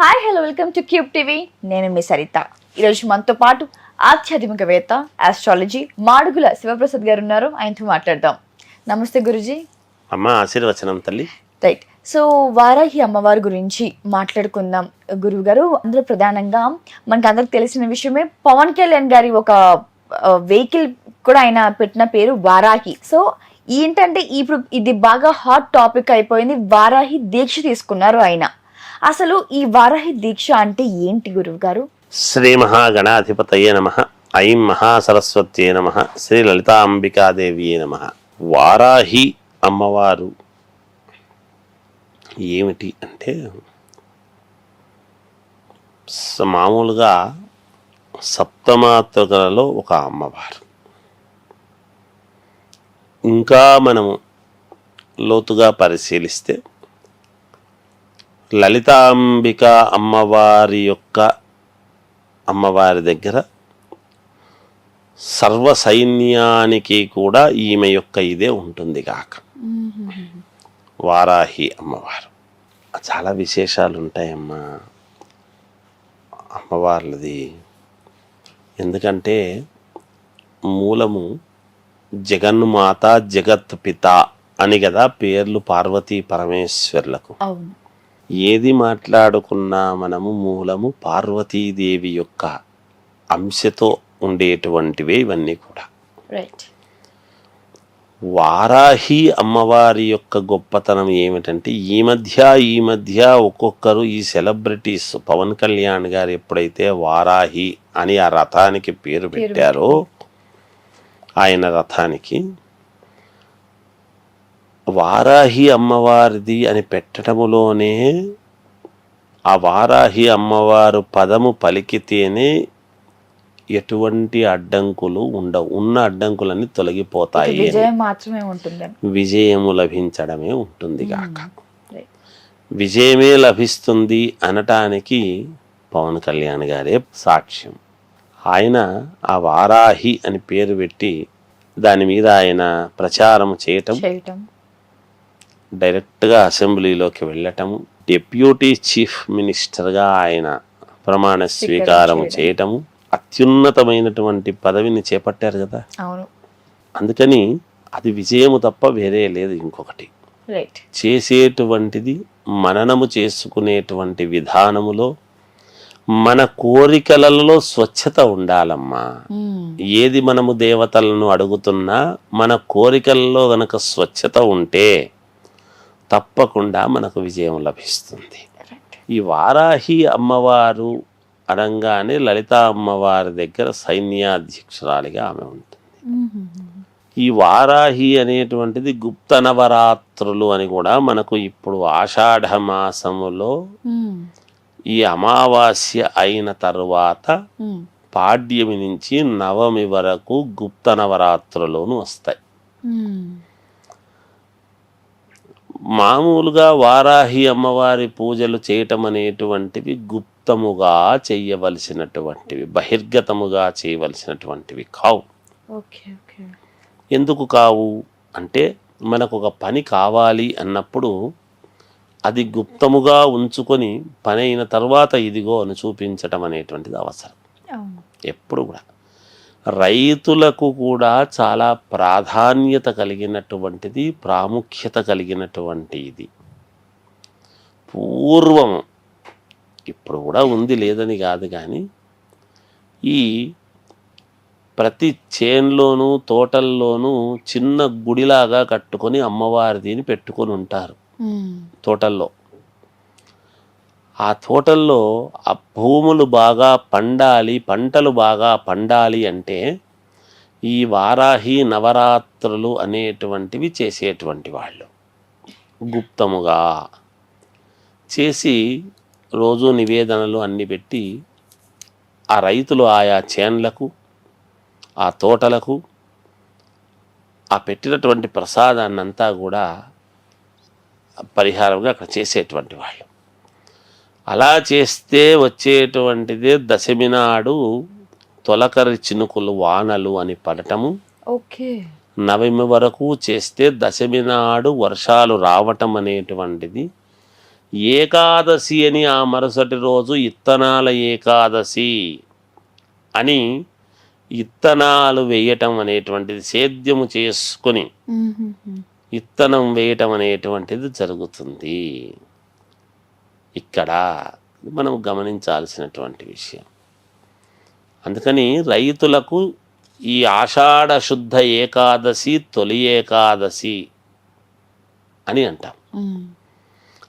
Hi hello welcome to Cube TV నేను మీ సరిత. ఈరోజు మనతో పాటు ఆధ్యాత్మికవేత్త ఆస్ట్రాలజీ మాడుగుల శివప్రసాద్ గారు ఉన్నారు. ఆయనతో మాట్లాడదాం. నమస్తే గురుజీ. అమ్మ ఆశీర్వచనం తల్లి. రైట్ సో వారాహి అమ్మవారి గురించి మాట్లాడుకుందాం. గురువు గారు అందులో ప్రధానంగా మనకు అందరికి తెలిసిన విషయమే పవన్ కళ్యాణ్ గారి ఒక వెహికల్ కూడా ఆయన పెట్టిన పేరు వారాహి. సో ఏంటంటే ఇప్పుడు ఇది బాగా హాట్ టాపిక్ అయిపోయింది. వారాహి దీక్ష తీసుకున్నారు ఆయన. అసలు ఈ వారాహి దీక్ష అంటే ఏంటి గురువు గారు శ్రీ మహాగణాధిపతయే నమ. ఐం మహాసరస్వత్యే నమ. శ్రీ లలితాంబికాదేవియే నమ. వారాహి అమ్మవారు ఏమిటి అంటే మామూలుగా సప్తమాతృకలలో ఒక అమ్మవారు. ఇంకా మనము లోతుగా పరిశీలిస్తే లలితాంబిక అమ్మవారి యొక్క అమ్మవారి దగ్గర సర్వ సైన్యానికి కూడా ఈమె యొక్క ఇదే ఉంటుంది కాక. వారాహి అమ్మవారు. చాలా విశేషాలు ఉంటాయమ్మా. అమ్మవార్లది ఎందుకంటే మూలము జగన్మాత జగత్ పిత అని కదా పేర్లు పార్వతీ పరమేశ్వర్లకు. అవును. ఏది మాట్లాడుకున్నా మనము మూలము పార్వతీదేవి యొక్క అంశతో ఉండేటువంటివే ఇవన్నీ కూడా. వారాహి అమ్మవారి యొక్క గొప్పతనం ఏమిటంటే ఈ మధ్య ఈ మధ్య ఒక్కొక్కరు ఈ సెలబ్రిటీస్ పవన్ కళ్యాణ్ గారు ఎప్పుడైతే వారాహి అని ఆ రథానికి పేరు పెట్టారో. ఆయన రథానికి వారాహి అమ్మవారిది అని పెట్టడములోనే ఆ వారాహి అమ్మవారు పదము పలికితేనే ఎటువంటి అడ్డంకులు ఉండవు. ఉన్న అడ్డంకులన్నీ తొలగిపోతాయి విజయం మాత్రమే విజయము లభించడమే ఉంటుంది కాక విజయమే లభిస్తుంది అనటానికి పవన్ కళ్యాణ్ గారే సాక్ష్యం. ఆయన ఆ వారాహి అని పేరు పెట్టి దాని మీద ఆయన ప్రచారం చేయటం. డైరెక్ట్గా అసెంబ్లీలోకి వెళ్ళటము డెప్యూటీ చీఫ్ మినిస్టర్గా ఆయన ప్రమాణ స్వీకారం చేయటము అత్యున్నతమైనటువంటి పదవిని చేపట్టారు కదా. అవును. అందుకని అది విజయము తప్ప వేరే లేదు ఇంకొకటి. చేసేటువంటిది మననము చేసుకునేటువంటి విధానములో మన కోరికలలో స్వచ్ఛత ఉండాలమ్మా. ఏది మనము దేవతలను అడుగుతున్నా మన కోరికల్లో గనక స్వచ్ఛత ఉంటే తప్పకుండా మనకు విజయం లభిస్తుంది. ఈ వారాహి అమ్మవారు అనగానే లలిత అమ్మవారి దగ్గర సైన్యాధ్యక్షురాలిగా ఆమె ఉంటుంది. ఈ వారాహి అనేటువంటిది గుప్త నవరాత్రులు అని కూడా మనకు ఇప్పుడు ఆషాఢ మాసములో ఈ అమావాస్య అయిన తరువాత పాడ్యమి నుంచి నవమి వరకు గుప్త నవరాత్రులోను వస్తాయి. మామూలుగా వారాహి అమ్మవారి పూజలు చేయటం అనేటువంటివి గుప్తముగా చేయవలసినటువంటివి బహిర్గతముగా చేయవలసినటువంటివి కావు. ఎందుకు కావు? అంటే మనకు ఒక పని కావాలి అన్నప్పుడు అది గుప్తముగా ఉంచుకొని పని అయిన తర్వాత ఇదిగో అని చూపించటం అనేటువంటిది అవసరం. ఎప్పుడు కూడా. రైతులకు కూడా చాలా ప్రాధాన్యత కలిగినటువంటిది ప్రాముఖ్యత కలిగినటువంటి ఇది పూర్వం ఇప్పుడు కూడా ఉంది లేదని కాదు కానీ ఈ ప్రతి చేన్లోనూ తోటల్లోనూ చిన్న గుడిలాగా కట్టుకొని అమ్మవారిదిని పెట్టుకొని ఉంటారు. తోటల్లో. ఆ తోటల్లో ఆ భూములు బాగా పండాలి పంటలు బాగా పండాలి అంటే ఈ వారాహి నవరాత్రులు అనేటువంటివి చేసేటువంటి వాళ్ళు. గుప్తముగా చేసి రోజు నివేదనలు అన్ని పెట్టి ఆ రైతులు ఆయా చేన్లకు ఆ తోటలకు ఆ పెట్టినటువంటి ప్రసాదాన్నంతా కూడా పరిహారంగా అక్కడ చేసేటువంటి వాళ్ళు. అలా చేస్తే వచ్చేటువంటిదే దశమి నాడు తొలకరి చినుకులు వానలు అని పడటము. ఓకే. నవమి వరకు చేస్తే దశమి నాడు వర్షాలు రావటం అనేటువంటిది. ఏకాదశి అని ఆ మరుసటి రోజు ఇత్తనాల ఏకాదశి అని ఇత్తనాలు వేయటం అనేటువంటిది సేద్యము చేసుకొని ఇత్తనం వేయటం అనేటువంటిది జరుగుతుంది. ఇక్కడ మనం గమనించాల్సినటువంటి విషయం. అందుకని రైతులకు ఈ ఆషాఢ శుద్ధ ఏకాదశి తొలి ఏకాదశి అని అంటాం.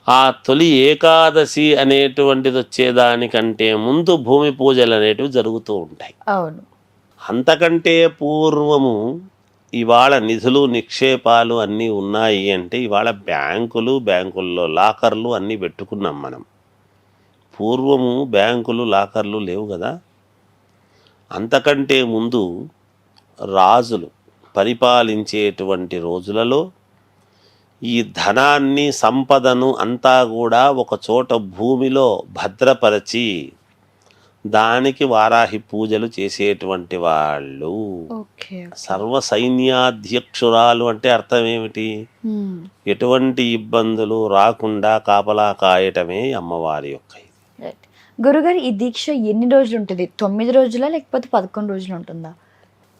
ఆ తొలి ఏకాదశి అనేటువంటిది వచ్చేదానికంటే ముందు భూమి పూజలు అనేటివి జరుగుతూ ఉంటాయి. అవును. అంతకంటే పూర్వము ఇవాళ నిధులు నిక్షేపాలు అన్నీ ఉన్నాయి అంటే ఇవాళ బ్యాంకులు బ్యాంకుల్లో లాకర్లు అన్నీ పెట్టుకున్నాం మనం. పూర్వము బ్యాంకులు లాకర్లు లేవు కదా. అంతకంటే ముందు రాజులు పరిపాలించేటువంటి రోజులలో ఈ ధనాన్ని సంపదను అంతా కూడా ఒక చోట భూమిలో భద్రపరచి దానికి వారాహి పూజలు చేసేటువంటి వాళ్ళు. సర్వ సైన్యాధ్యక్షురాలు అంటే అర్థం ఏమిటి? ఎటువంటి ఇబ్బందులు రాకుండా కాపలా కాయటమే అమ్మవారి యొక్క ఇది. గురుగారు ఈ దీక్ష ఎన్ని రోజులు ఉంటుంది? తొమ్మిది రోజులా లేకపోతే పదకొండు రోజులు ఉంటుందా?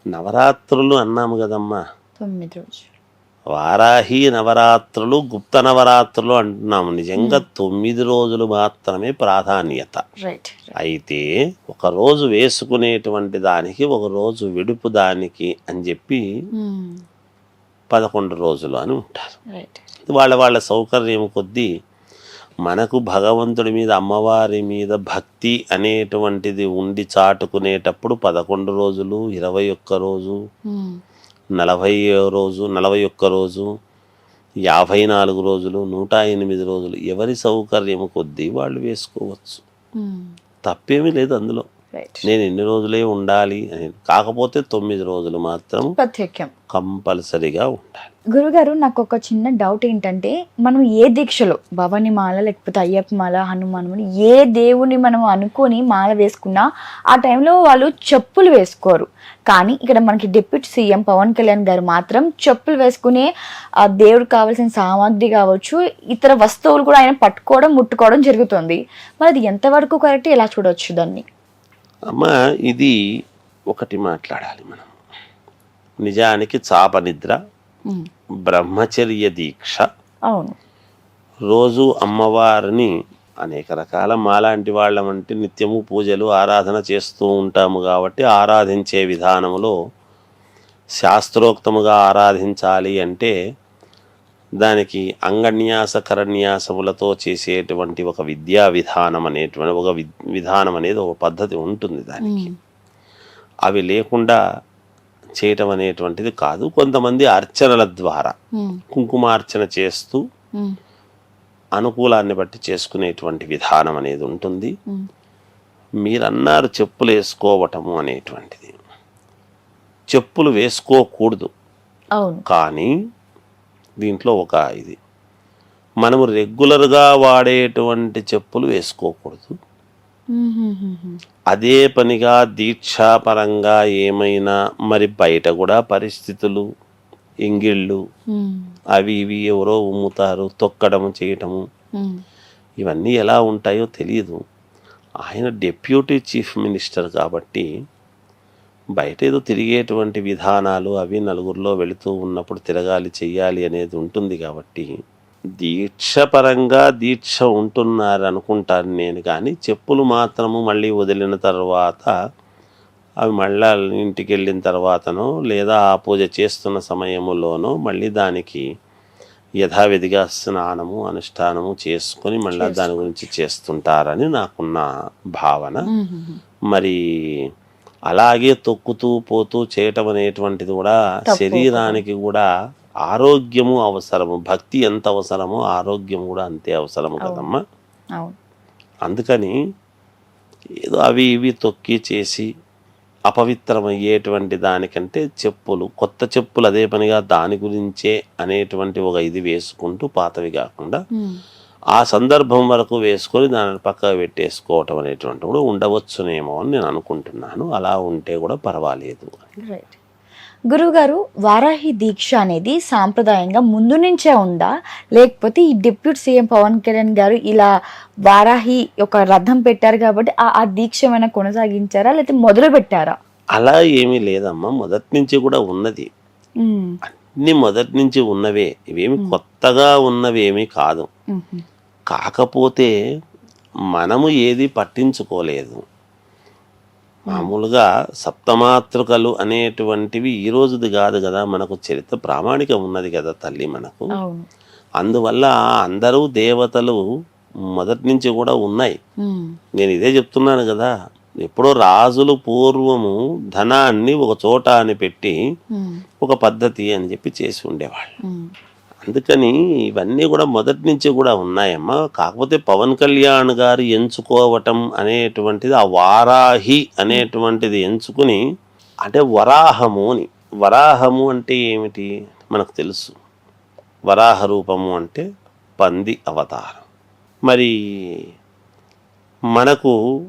నవరాత్రులు అన్నాము కదమ్మా. తొమ్మిది రోజులు. వారాహి నవరాత్రులు గుప్త నవరాత్రులు అంటున్నాము. నిజంగా తొమ్మిది రోజులు మాత్రమే ప్రాధాన్యత. అయితే ఒక రోజు వేసుకునేటువంటి దానికి ఒక రోజు విడుపు దానికి అని చెప్పి పదకొండు రోజులు అని ఉంటారు. వాళ్ళ వాళ్ళ సౌకర్యం కొద్దీ మనకు భగవంతుడి మీద అమ్మవారి మీద భక్తి అనేటువంటిది ఉండి చాటుకునేటప్పుడు పదకొండు రోజులు ఇరవై ఒక్క రోజు నలభై రోజు నలభై ఒక్క రోజు యాభై నాలుగు రోజులు నూట ఎనిమిది రోజులు ఎవరి సౌకర్యం కొద్దీ వాళ్ళు వేసుకోవచ్చు. తప్పేమీ లేదు అందులో. నేను ఎన్ని రోజులే ఉండాలి అని. కాకపోతే తొమ్మిది రోజులు మాత్రం ప్రత్యేకం. కంపల్సరిగా ఉండాలి. గురుగారు నాకు ఒక చిన్న డౌట్ ఏంటంటే మనం ఏ దీక్షలో భవాని మాల లేకపోతే అయ్యప్ప మాల హనుమాన్ మాల, ఏ దేవుని మనం అనుకొని మాల వేసుకున్నా ఆ టైంలో వాళ్ళు చెప్పులు వేసుకోరు. కానీ ఇక్కడ మనకి డిప్యూటీ సీఎం పవన్ కళ్యాణ్ గారు మాత్రం చెప్పులు వేసుకునే ఆ దేవుడికి కావాల్సిన సామాగ్రి కావచ్చు ఇతర వస్తువులు కూడా ఆయన పట్టుకోవడం ముట్టుకోవడం జరుగుతుంది. మరి అది ఎంతవరకు కరెక్ట్ ఎలా చూడొచ్చు దాన్ని? అమ్మ ఇది ఒకటి మాట్లాడాలి మనం. నిజానికి చాప నిద్ర బ్రహ్మచర్య దీక్ష. అవును. రోజు అమ్మవారిని అనేక రకాల మాలాంటి వాళ్ళమంటే నిత్యము పూజలు ఆరాధన చేస్తూ ఉంటాము కాబట్టి ఆరాధించే విధానములో శాస్త్రోక్తముగా ఆరాధించాలి అంటే దానికి అంగన్యాస కరన్యాసములతో చేసేటువంటి ఒక విద్యా విధానం అనేటువంటి ఒక విధానం అనేది ఒక పద్ధతి ఉంటుంది దానికి. అవి లేకుండా చేయటం అనేటువంటిది కాదు. కొంతమంది అర్చనల ద్వారా కుంకుమార్చన చేస్తూ అనుకూలాన్ని బట్టి చేసుకునేటువంటి విధానం అనేది ఉంటుంది. మీరన్నారు చెప్పులు వేసుకోవటము అనేటువంటిది. చెప్పులు వేసుకోకూడదు. కానీ దీంట్లో ఒక ఇది. మనము రెగ్యులర్గా వాడేటువంటి చెప్పులు వేసుకోకూడదు. అదే పనిగా దీక్షాపరంగా ఏమైనా మరి బయట కూడా పరిస్థితులు ఎంగిళ్ళు అవి ఇవి ఎవరో ఉమ్ముతారు తొక్కడము చేయటము. ఇవన్నీ ఎలా ఉంటాయో తెలియదు ఆయన డెప్యూటీ చీఫ్ మినిస్టర్ కాబట్టి బయట ఏదో తిరిగేటువంటి విధానాలు అవి నలుగురిలో వెళుతూ ఉన్నప్పుడు తిరగాలి చెయ్యాలి అనేది ఉంటుంది కాబట్టి దీక్ష పరంగా దీక్ష ఉంటున్నారు అనుకుంటాను నేను. కానీ చెప్పులు మాత్రము మళ్ళీ వదిలిన తర్వాత అవి మళ్ళా ఇంటికి వెళ్ళిన తర్వాతనో లేదా ఆ పూజ చేస్తున్న సమయములోనో మళ్ళీ దానికి యథావిధిగా స్నానము అనుష్ఠానము చేసుకొని మళ్ళీ దాని గురించి చేస్తుంటారని నాకున్న భావన. మరి అలాగే తొక్కుతూ పోతూ చేయటం అనేటువంటిది కూడా శరీరానికి కూడా ఆరోగ్యము అవసరము. భక్తి ఎంత అవసరమో ఆరోగ్యం కూడా అంతే అవసరము కదమ్మా. అందుకని ఏదో అవి ఇవి తొక్కి చేసి అపవిత్రమయ్యేటువంటి దానికంటే చెప్పులు కొత్త చెప్పులు అదే పనిగా దాని గురించే అనేటువంటి ఒక ఇది వేసుకుంటూ పాతవి కాకుండా. ఆ సందర్భం వరకు వేసుకొని దానిని పక్కకు పెట్టేసుకోవటం అనేటువంటి కూడా ఉండవచ్చునేమో అని నేను అనుకుంటున్నాను. అలా ఉంటే కూడా పర్వాలేదు. రైట్ గురువుగారు వారాహి దీక్ష అనేది సాంప్రదాయంగా ముందు నుంచే ఉందా? లేకపోతే ఈ డిప్యూటీ సీఎం పవన్ కళ్యాణ్ గారు ఇలా వారాహి ఒక రథం పెట్టారు కాబట్టి ఆ ఆ దీక్ష ఏమైనా కొనసాగించారా? లేకపోతే మొదలు పెట్టారా? అలా ఏమీ లేదమ్మా. మొదటి నుంచి కూడా ఉన్నది. అన్ని మొదటి నుంచి ఉన్నవే. ఇవేమి కొత్తగా ఉన్నవి ఏమీ కాదు కాకపోతే మనము ఏది పట్టించుకోలేదు. మామూలుగా సప్తమాతృకలు అనేటువంటివి ఈ రోజుది కాదు కదా. మనకు చరిత్ర ప్రామాణికం ఉన్నది కదా తల్లి మనకు. అందువల్ల అందరూ దేవతలు మొదటి నుంచి కూడా ఉన్నాయి. నేను ఇదే చెప్తున్నాను కదా. ఎప్పుడో రాజులు పూర్వము ధనాన్ని ఒక చోట అని పెట్టి ఒక పద్ధతి అని చెప్పి చేసి ఉండేవాళ్ళు. అందుకని ఇవన్నీ కూడా మొదటి నుంచి కూడా ఉన్నాయమ్మా. కాకపోతే పవన్ కళ్యాణ్ గారు ఎంచుకోవటం అనేటువంటిది ఆ వారాహి అనేటువంటిది ఎంచుకుని అంటే వరాహము అని. వరాహము అంటే ఏమిటి? మనకు తెలుసు. వరాహ రూపము అంటే పంది అవతారం. మరి మనకు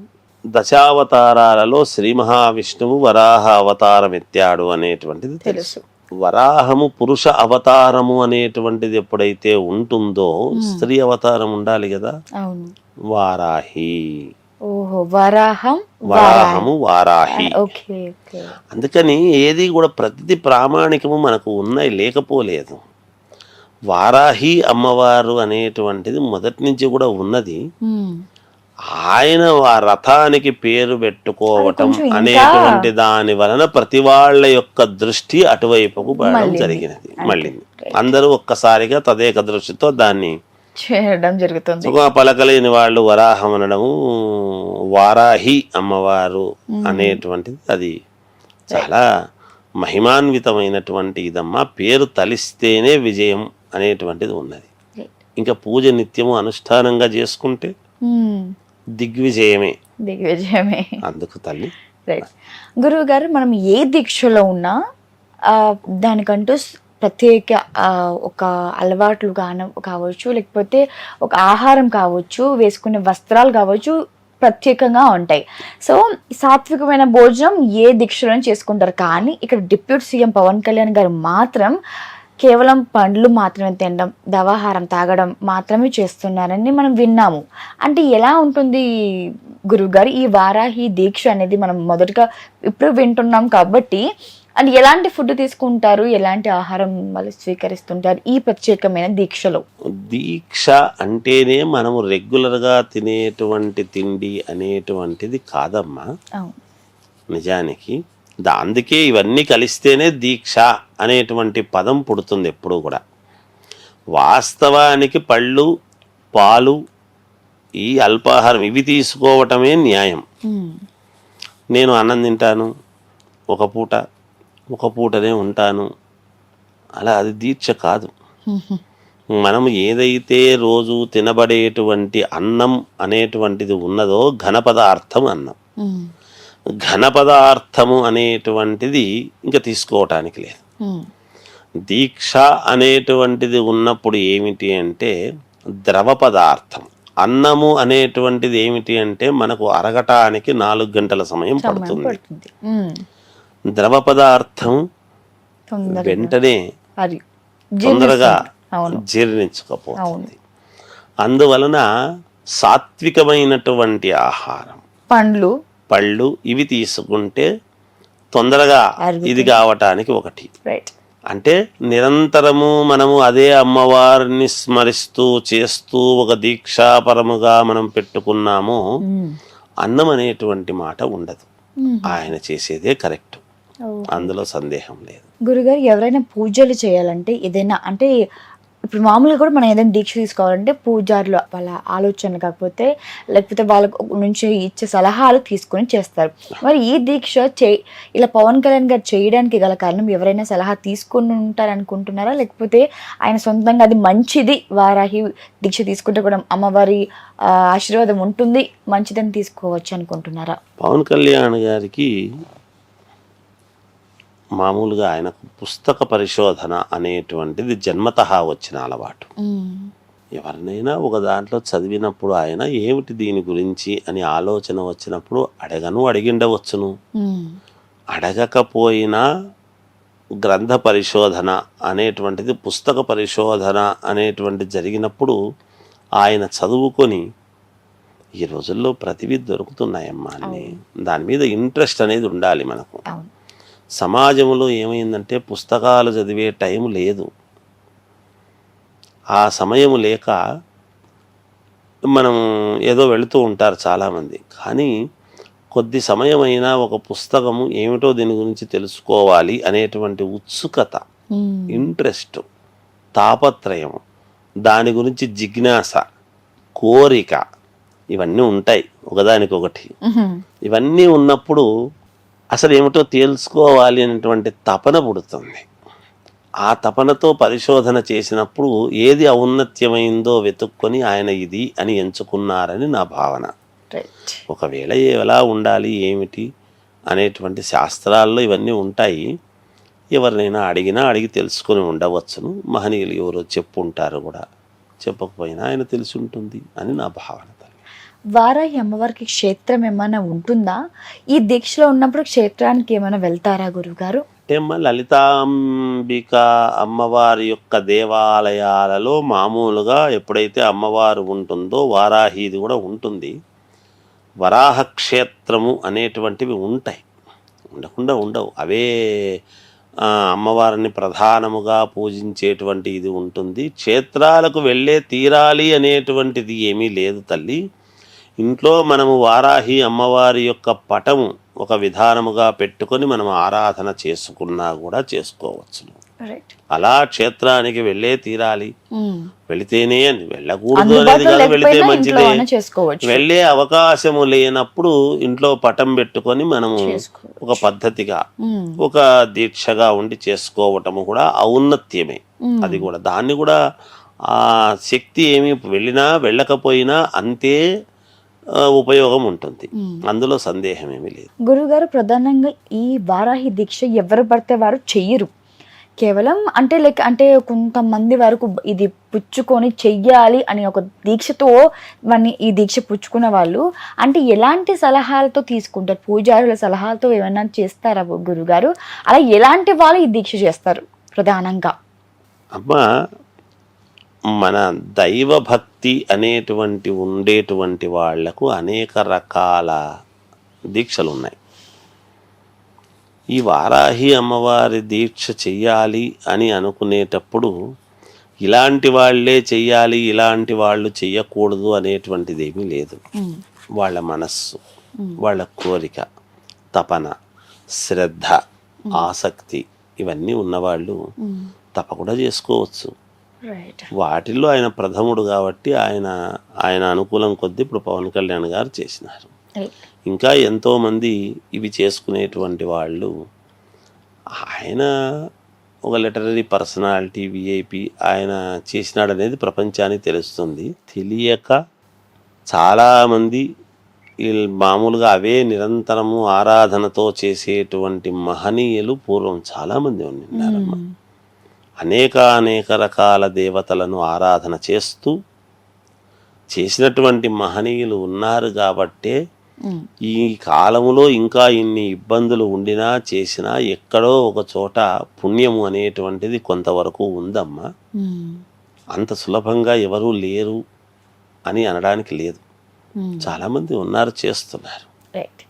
దశావతారాలలో శ్రీ మహావిష్ణువు వరాహ అవతారం ఎత్తాడు అనేటువంటిది తెలుసు. తెలుసు. వరాహము పురుష అవతారము అనేటువంటిది ఎప్పుడైతే ఉంటుందో స్త్రీ అవతారం ఉండాలి కదా? వారాహి. ఓహో వరాహం వరాహము వారాహి. అందుకని ఏది కూడా ప్రతిది ప్రామాణికము మనకు ఉన్నాయి లేకపోలేదు. వారాహి అమ్మవారు అనేటువంటిది మొదటి నుంచి కూడా ఉన్నది. ఆయన ఆ రథానికి పేరు పెట్టుకోవటం అనేటువంటి దాని వలన ప్రతి వాళ్ళ యొక్క దృష్టి అటువైపుకు పడడం జరిగినది. మళ్ళీ. అందరూ ఒక్కసారిగా తదేక దృష్టితో దాన్ని చేయడం జరుగుతుంది. పలకలేని వాళ్ళు వరాహం అనడము వారాహి అమ్మవారు అనేటువంటిది అది చాలా మహిమాన్వితమైనటువంటి ఇదమ్మా. పేరు తలిస్తేనే విజయం అనేటువంటిది ఉన్నది. ఇంకా పూజ నిత్యము అనుష్ఠానంగా చేసుకుంటే దిగ్విజయమే. దిగ్విజయమే. అందుకు తల్లి. రైట్ గురువు గారు మనం ఏ దీక్షలో ఉన్నా దానికంటూ ప్రత్యేక ఒక అలవాట్లు కాన కావచ్చు లేకపోతే ఒక ఆహారం కావచ్చు వేసుకునే వస్త్రాలు కావచ్చు ప్రత్యేకంగా ఉంటాయి. సో సాత్వికమైన భోజనం ఏ దీక్షలో చేసుకుంటారు. కానీ ఇక్కడ డిప్యూటీ సీఎం పవన్ కళ్యాణ్ గారు మాత్రం కేవలం పండ్లు మాత్రమే తినడం దవాహారం తాగడం మాత్రమే చేస్తున్నారని మనం విన్నాము. అంటే ఎలా ఉంటుంది గురువుగారు? ఈ వారాహి దీక్ష అనేది మనం మొదటగా ఇప్పుడు వింటున్నాం కాబట్టి అండ్ ఎలాంటి ఫుడ్ తీసుకుంటారు? ఎలాంటి ఆహారం వాళ్ళు స్వీకరిస్తుంటారు? ఈ ప్రత్యేకమైన దీక్షలో. దీక్ష అంటేనే మనము రెగ్యులర్గా తినేటువంటి తిండి అనేటువంటిది కాదమ్మా. నిజానికి అందుకే ఇవన్నీ కలిస్తేనే దీక్ష అనేటువంటి పదం పుడుతుంది ఎప్పుడూ కూడా. వాస్తవానికి పళ్ళు పాలు ఈ అల్పాహారం ఇవి తీసుకోవటమే న్యాయం. నేను అన్నం తింటాను ఒక పూట ఒక పూటనే ఉంటాను. అలా అది దీక్ష కాదు. మనం ఏదైతే రోజు తినబడేటువంటి అన్నం అనేటువంటిది ఉన్నదో ఘన పదార్థం అన్నం ఘన పదార్థము అనేటువంటిది ఇంకా తీసుకోవటానికి లేదు. దీక్ష అనేటువంటిది ఉన్నప్పుడు ఏమిటి అంటే ద్రవ పదార్థం. అన్నము అనేటువంటిది ఏమిటి అంటే మనకు అరగటానికి నాలుగు గంటల సమయం పడుతుంది. ద్రవ పదార్థం వెంటనే తొందరగా జీర్ణించకపోతుంది. అందువలన సాత్వికమైనటువంటి ఆహారం పండ్లు పళ్ళు ఇవి తీసుకుంటే తొందరగా. ఇది కావటానికి ఒకటి. అంటే నిరంతరము మనము అదే అమ్మవారిని స్మరిస్తూ చేస్తూ ఒక దీక్షాపరముగా మనం పెట్టుకున్నాము అన్నం అనేటువంటి మాట ఉండదు. ఆయన చేసేదే కరెక్ట్. అందులో సందేహం లేదు. గురుగారు ఎవరైనా పూజలు చేయాలంటే ఏదైనా అంటే ఇప్పుడు మామూలుగా కూడా మనం ఏదైనా దీక్ష తీసుకోవాలంటే పూజారులు వాళ్ళ ఆలోచన కాకపోతే లేకపోతే వాళ్ళ నుంచి ఇచ్చే సలహాలు తీసుకొని చేస్తారు. మరి ఈ దీక్ష చే ఇలా పవన్ కళ్యాణ్ గారు చేయడానికి గల కారణం ఎవరైనా సలహా తీసుకొని ఉంటారు అనుకుంటున్నారా లేకపోతే ఆయన సొంతంగా అది మంచిది వారాహి దీక్ష తీసుకుంటే కూడా అమ్మవారి ఆశీర్వాదం ఉంటుంది మంచిదని తీసుకోవచ్చు అనుకుంటున్నారా? పవన్ కళ్యాణ్ గారికి మామూలుగా ఆయనకు పుస్తక పరిశోధన అనేటువంటిది జన్మతః వచ్చిన అలవాటు ఎవరినైనా ఒక దాంట్లో చదివినప్పుడు ఆయన ఏమిటి దీని గురించి అని ఆలోచన వచ్చినప్పుడు అడగను అడిగిండవచ్చును. అడగకపోయినా గ్రంథ పరిశోధన అనేటువంటిది పుస్తక పరిశోధన అనేటువంటి జరిగినప్పుడు ఆయన చదువుకొని ఈ రోజుల్లో ప్రతివి దొరుకుతున్నాయమ్మా అన్ని దాని మీద ఇంట్రెస్ట్ అనేది ఉండాలి మనకు. సమాజంలో ఏమైందంటే పుస్తకాలు చదివే టైం లేదు ఆ సమయం లేక మనం ఏదో వెళుతూ ఉంటారు చాలామంది కానీ కొద్ది సమయమైనా ఒక పుస్తకము ఏమిటో దీని గురించి తెలుసుకోవాలి అనేటువంటి ఉత్సుకత. ఇంట్రెస్ట్ తాపత్రయం దాని గురించి జిజ్ఞాస కోరిక ఇవన్నీ ఉంటాయి ఒకదానికొకటి. ఇవన్నీ ఉన్నప్పుడు అసలు ఏమిటో తెలుసుకోవాలి అనేటువంటి తపన పుడుతుంది. ఆ తపనతో పరిశోధన చేసినప్పుడు ఏది ఔన్నత్యమైందో వెతుక్కొని ఆయన ఇది అని ఎంచుకున్నారని నా భావన. ఒకవేళ ఎలా ఉండాలి ఏమిటి అనేటువంటి శాస్త్రాల్లో ఇవన్నీ ఉంటాయి. ఎవరినైనా అడిగినా అడిగి తెలుసుకొని ఉండవచ్చును. మహనీయులు ఎవరో చెప్పుంటారు కూడా. చెప్పకపోయినా ఆయన తెలిసి ఉంటుంది అని నా భావన. వారాహి అమ్మవారికి క్షేత్రం ఏమైనా ఉంటుందా? ఈ దీక్షలో ఉన్నప్పుడు క్షేత్రానికి ఏమైనా వెళ్తారా గురుగారు అంటే అమ్మ లలితాంబిక అమ్మవారి యొక్క దేవాలయాలలో మామూలుగా ఎప్పుడైతే అమ్మవారు ఉంటుందో వారాహిది కూడా ఉంటుంది. వరాహ క్షేత్రము అనేటువంటివి ఉంటాయి. ఉండకుండా ఉండవు. అవే అమ్మవారిని ప్రధానముగా పూజించేటువంటి ఇది ఉంటుంది. క్షేత్రాలకు వెళ్ళే తీరాలి అనేటువంటిది ఏమీ లేదు తల్లి. ఇంట్లో మనము వారాహి అమ్మవారి యొక్క పటము ఒక విధానముగా పెట్టుకొని మనం ఆరాధన చేసుకున్నా కూడా చేసుకోవచ్చు అలా క్షేత్రానికి వెళ్ళే తీరాలి. వెళితేనే అని వెళ్ళకూడదు అనేది కాదు వెళితే మంచిదే. వెళ్ళే అవకాశము లేనప్పుడు ఇంట్లో పటం పెట్టుకొని మనము. ఒక పద్ధతిగా ఉమ్. ఒక దీక్షగా ఉండి చేసుకోవటము కూడా ఔన్నత్యమే. ఉమ్. అది కూడా దాన్ని కూడా ఆ శక్తి ఏమి వెళ్ళినా వెళ్ళకపోయినా అంతే ఉపయోగం ఉంటుంది. అందులో సందేహం ఏమీ లేదు. గురుగారు ప్రధానంగా ఈ వారాహి దీక్ష ఎవరు పడితే వారు చెయ్యరు. కేవలం అంటే లైక్ అంటే కొంతమంది వరకు ఇది పుచ్చుకొని చెయ్యాలి అని ఒక దీక్షతో వాడిని ఈ దీక్ష పుచ్చుకున్న వాళ్ళు అంటే ఎలాంటి సలహాలతో తీసుకుంటారు? పూజారుల సలహాలతో ఏమైనా చేస్తారా గురుగారు? అలా ఎలాంటి వాళ్ళు ఈ దీక్ష చేస్తారు ప్రధానంగా? అమ్మ మన దైవ భక్తి అనేటువంటి ఉండేటువంటి వాళ్ళకు అనేక రకాల దీక్షలు ఉన్నాయి ఈ వారాహి అమ్మవారి దీక్ష చెయ్యాలి అని అనుకునేటప్పుడు ఇలాంటి వాళ్ళే చెయ్యాలి ఇలాంటి వాళ్ళు చెయ్యకూడదు అనేటువంటిది ఏమీ లేదు. వాళ్ళ మనస్సు వాళ్ళ కోరిక తపన శ్రద్ధ ఆసక్తి ఇవన్నీ ఉన్నవాళ్ళు. తప్పకుండా చేసుకోవచ్చు. వాటిల్లో ఆయన ప్రథముడు కాబట్టి ఆయన ఆయన అనుకూలం కొద్దీ ఇప్పుడు పవన్ కళ్యాణ్ గారు చేసినారు. ఇంకా ఎంతోమంది ఇవి చేసుకునేటువంటి వాళ్ళు ఆయన ఒక లిటరరీ పర్సనాలిటీ విఐపి ఆయన చేసినాడనేది ప్రపంచానికి తెలుస్తుంది. తెలియక చాలామంది మామూలుగా అవే నిరంతరము ఆరాధనతో చేసేటువంటి మహనీయులు పూర్వం చాలామంది ఉన్నారమ్మ ఉమ్. అనేక అనేక రకాల దేవతలను ఆరాధన చేస్తూ చేసినటువంటి మహనీయులు ఉన్నారు కాబట్టే. ఈ కాలములో ఇంకా ఇన్ని ఇబ్బందులు ఉండినా చేసినా ఎక్కడో ఒక చోట పుణ్యము అనేటువంటిది కొంతవరకు ఉందమ్మా. అంత సులభంగా ఎవరూ లేరు అని అనడానికి లేదు. చాలామంది ఉన్నారు చేస్తున్నారు రైట్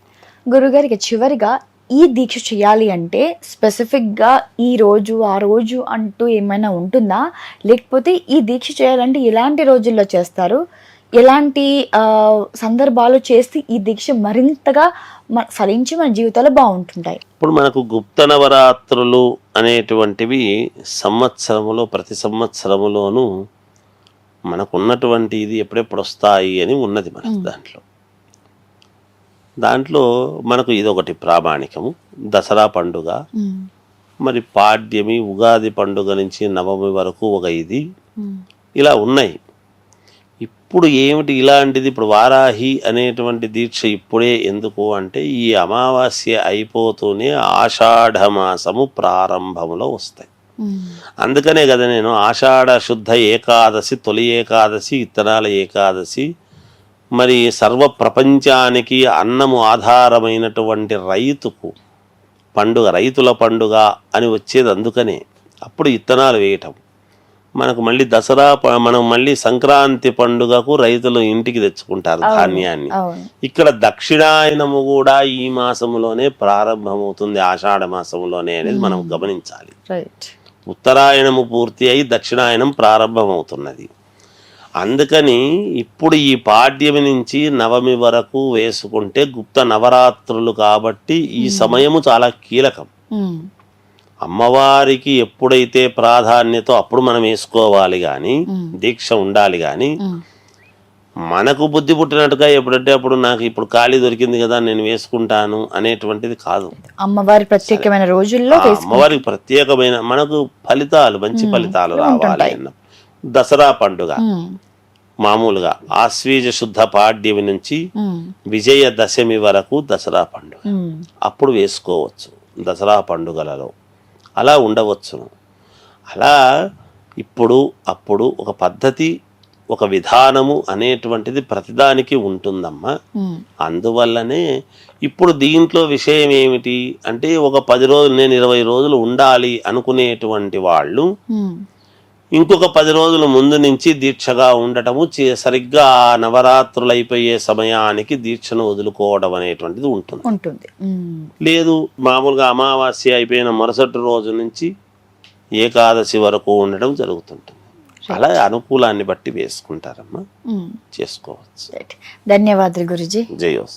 గురుగారికి చివరిగా ఈ దీక్ష చేయాలి అంటే స్పెసిఫిక్గా ఈ రోజు ఆ రోజు అంటూ ఏమైనా ఉంటుందా? లేకపోతే ఈ దీక్ష చేయాలంటే ఎలాంటి రోజుల్లో చేస్తారు? ఎలాంటి సందర్భాలు చేస్తే ఈ దీక్ష మరింతగా ఫలించి మన జీవితాలు బాగుంటుంటాయి? ఇప్పుడు మనకు గుప్త నవరాత్రులు అనేటువంటివి సంవత్సరములో ప్రతి సంవత్సరములోనూ మనకు ఉన్నటువంటి ఇది ఎప్పుడెప్పుడు వస్తాయి అని ఉన్నది మనకు దాంట్లో. దాంట్లో మనకు ఇదొకటి ప్రామాణికము దసరా పండుగ. మరి పాడ్యమి ఉగాది పండుగ నుంచి నవమి వరకు ఒక ఇది. ఇలా ఉన్నాయి ఇప్పుడు ఏమిటి ఇలాంటిది ఇప్పుడు వారాహి అనేటువంటి దీక్ష ఇప్పుడే ఎందుకు అంటే ఈ అమావాస్య అయిపోతూనే ఆషాఢ మాసము ప్రారంభంలో వస్తాయి. అందుకనే కదా నేను ఆషాఢ శుద్ధ ఏకాదశి తొలి ఏకాదశి ఇత్తనాల ఏకాదశి మరి సర్వ ప్రపంచానికి అన్నము ఆధారమైనటువంటి రైతుకు పండుగ రైతుల పండుగ అని వచ్చేది అందుకనే. అప్పుడు ఇత్తనాలు వేయటం. మనకు మళ్ళీ దసరా మనం మళ్ళీ సంక్రాంతి పండుగకు రైతులు ఇంటికి తెచ్చుకుంటారు ధాన్యాన్ని. ఇక్కడ దక్షిణాయనము కూడా ఈ మాసములోనే ప్రారంభమవుతుంది ఆషాఢ మాసములోనే అనేది మనం గమనించాలి. రైట్ ఉత్తరాయణము పూర్తి అయి దక్షిణాయనం ప్రారంభమవుతున్నది. అందుకని ఇప్పుడు ఈ పాడ్యమి నుంచి నవమి వరకు వేసుకుంటే గుప్త నవరాత్రులు కాబట్టి ఈ సమయము చాలా కీలకం. అమ్మవారికి ఎప్పుడైతే ప్రాధాన్యత అప్పుడు మనం వేసుకోవాలి కానీ దీక్ష ఉండాలి కానీ మనకు బుద్ధి పుట్టినట్టుగా ఎప్పుడంటే అప్పుడు నాకు ఇప్పుడు ఖాళీ దొరికింది కదా నేను వేసుకుంటాను అనేటువంటిది కాదు. అమ్మవారి ప్రత్యేకమైన రోజుల్లో అమ్మవారికి ప్రత్యేకమైన మనకు ఫలితాలు మంచి ఫలితాలు రావాలి అన్న దసరా పండుగ. మామూలుగా ఆశ్వీజ శుద్ధ పాడ్యమి నుంచి విజయదశమి వరకు దసరా పండుగ. అప్పుడు వేసుకోవచ్చు. దసరా పండుగలలో అలా ఉండవచ్చును అలా ఇప్పుడు అప్పుడు ఒక పద్ధతి ఒక విధానము అనేటువంటిది ప్రతిదానికి ఉంటుందమ్మా. అందువల్లనే ఇప్పుడు దీంట్లో విషయం ఏమిటి అంటే ఒక పది రోజులు నేను ఇరవై రోజులు ఉండాలి అనుకునేటువంటి వాళ్ళు ఇంకొక పది రోజుల ముందు నుంచి దీక్షగా ఉండటము సరిగ్గా నవరాత్రులు అయిపోయే సమయానికి దీక్షను వదులుకోవడం అనేటువంటిది ఉంటుంది. ఉంటుంది. లేదు మామూలుగా అమావాస్య అయిపోయిన మరుసటి రోజు నుంచి ఏకాదశి వరకు ఉండడం జరుగుతుంటుంది. అలా అనుకూలాన్ని బట్టి వేసుకుంటారమ్మా. చేసుకోవచ్చు. ధన్యవాదాలు గురుజీ. జయోస్